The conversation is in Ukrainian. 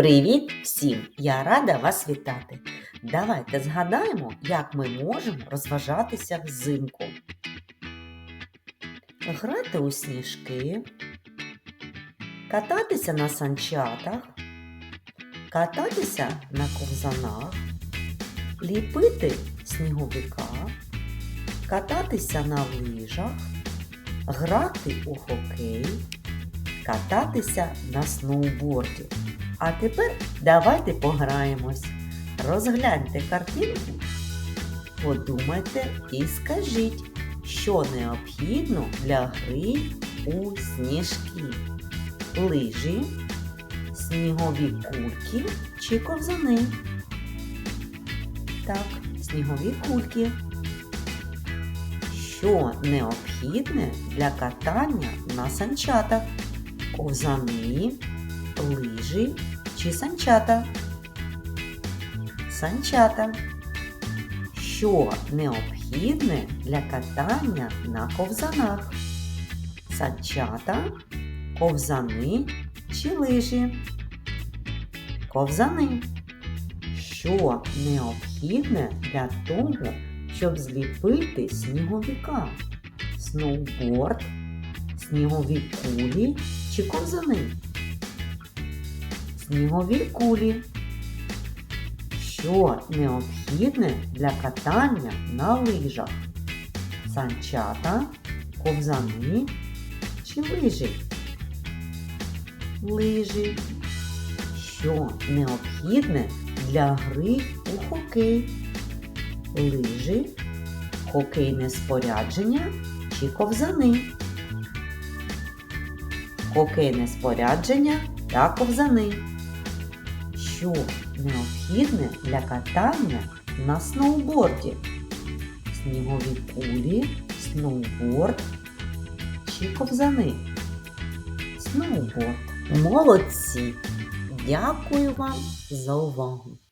Привіт всім! Я рада вас вітати. Давайте згадаємо, як ми можемо розважатися взимку. Грати у сніжки, кататися на санчатах, кататися на ковзанах, ліпити сніговика, кататися на лижах, грати у хокей, кататися на сноуборді. А тепер давайте пограємось. Розгляньте картинку, подумайте і скажіть, що необхідно для гри у сніжки. Лижі, снігові кульки чи ковзани. Так, снігові кульки. Що необхідне для катання на санчатах? Ковзани, лижі чи санчата? Санчата. Що необхідне для катання на ковзанах? Санчата, ковзани чи лижі? Ковзани. Що необхідне для того, щоб зліпити сніговика? Сноуборд, снігові кулі чи ковзани? Снігові кулі. Що необхідне для катання на лижах? Санчата, ковзани чи лижі? Лижі. Що необхідне для гри у хокей? Лижі, хокейне спорядження чи ковзани? Хокейне спорядження та ковзани. Що необхідне для катання на сноуборді? Снігові кулі, сноуборд чи ковзани? Сноуборд. Молодці! Дякую вам за увагу!